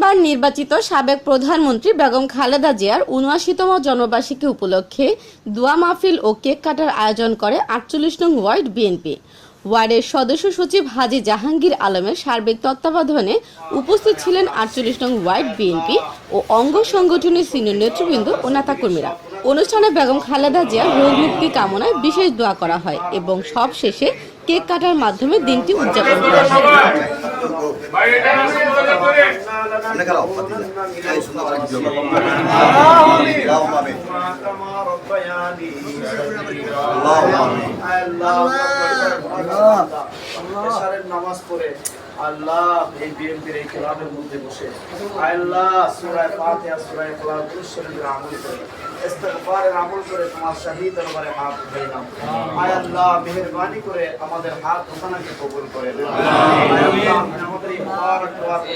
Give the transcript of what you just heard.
তিনবার নির্বাচিত সাবেক প্রধানমন্ত্রী বেগম খালেদা জিয়ার উনআশিতম জন্মবার্ষিকী উপলক্ষে দোয়া মাহফিল ও কেক কাটার আয়োজন করে আটচল্লিশ নং ওয়ার্ড বিএনপি। ওয়ার্ডের সদস্য সচিব হাজি জাহাঙ্গীর আলমের সার্বিক তত্ত্বাবধানে উপস্থিত ছিলেন আটচল্লিশ নং ওয়ার্ড বিএনপি ও অঙ্গ সংগঠনের সিনিয়র নেতৃবৃন্দ ও নেতাকর্মীরা। অনুষ্ঠানে বেগম খালেদা জিয়ার রোগ মুক্তি কামনায় বিশেষ দোয়া করা হয় এবং সব শেষে কেক কাটার মাধ্যমে দিনটি উদযাপন করা হয়। Ini kalau Fatihah, saya sunnah orang Jawa. Allahumma amin. নামাজ পড়ে আল্লাহ এই বিএনপির এই ক্লাবের মধ্যে বসে আল্লাহ সূরায়ে ফাতিহা সূরায়ে দুরূদ শরীফের আমল করে ইস্তিগফারের আমল করে তোমার শহীদ দরবারে হাত উঠাইলাম আয় আল্লাহ মেহেরবানি করে আমাদের হাত উঠানাকে কবুল করে আমাদের এই వారి